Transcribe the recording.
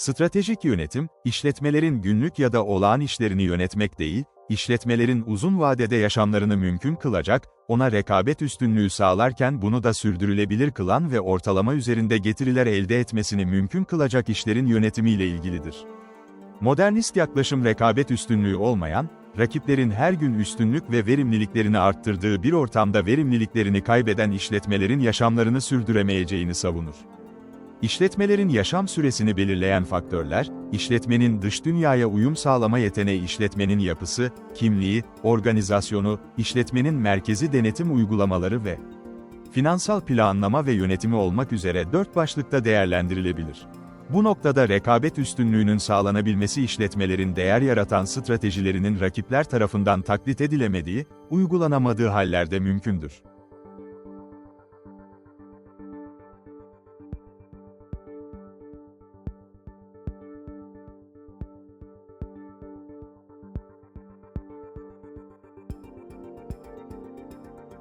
Stratejik yönetim, işletmelerin günlük ya da olağan işlerini yönetmek değil, işletmelerin uzun vadede yaşamlarını mümkün kılacak, ona rekabet üstünlüğü sağlarken bunu da sürdürülebilir kılan ve ortalama üzerinde getiriler elde etmesini mümkün kılacak işlerin yönetimiyle ilgilidir. Modernist yaklaşım rekabet üstünlüğü olmayan, rakiplerin her gün üstünlük ve verimliliklerini arttırdığı bir ortamda verimliliklerini kaybeden işletmelerin yaşamlarını sürdüremeyeceğini savunur. İşletmelerin yaşam süresini belirleyen faktörler, işletmenin dış dünyaya uyum sağlama yeteneği işletmenin yapısı, kimliği, organizasyonu, işletmenin merkezi denetim uygulamaları ve finansal planlama ve yönetimi olmak üzere dört başlıkta değerlendirilebilir. Bu noktada rekabet üstünlüğünün sağlanabilmesi işletmelerin değer yaratan stratejilerinin rakipler tarafından taklit edilemediği, uygulanamadığı hallerde mümkündür.